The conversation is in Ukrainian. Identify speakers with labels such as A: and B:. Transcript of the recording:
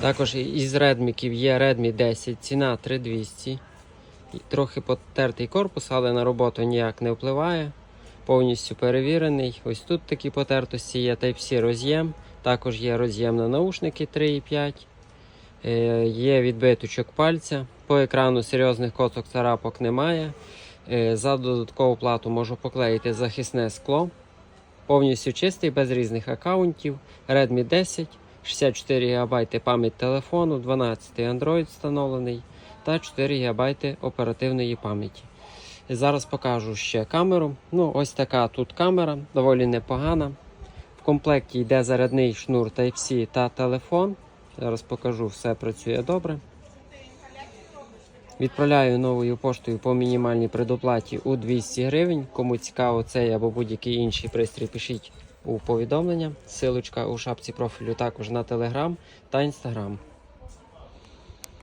A: Також із редміків є Redmi 10, ціна 3200. Трохи потертий корпус, але на роботу ніяк не впливає. Повністю перевірений. Ось тут такі потертості є Type-C роз'єм. Також є роз'єм на наушники 3,5. Е, Є відбиточок пальця. По екрану серйозних коцок царапок немає. Е, За додаткову плату можу поклеїти захисне скло. Повністю чистий, без різних аккаунтів. Redmi 10, 64 ГБ пам'ять телефону, 12 Android встановлений та 4 ГБ оперативної пам'яті. Зараз покажу ще камеру. Ну, ось така тут камера, доволі непогана. В комплекті йде зарядний шнур Type-C та телефон. Зараз покажу, все працює добре. Відправляю новою поштою по мінімальній предоплаті у 200 гривень. Кому цікаво цей або будь-який інший пристрій, пишіть у повідомлення. Силочка у шапці профілю також на Telegram та Instagram.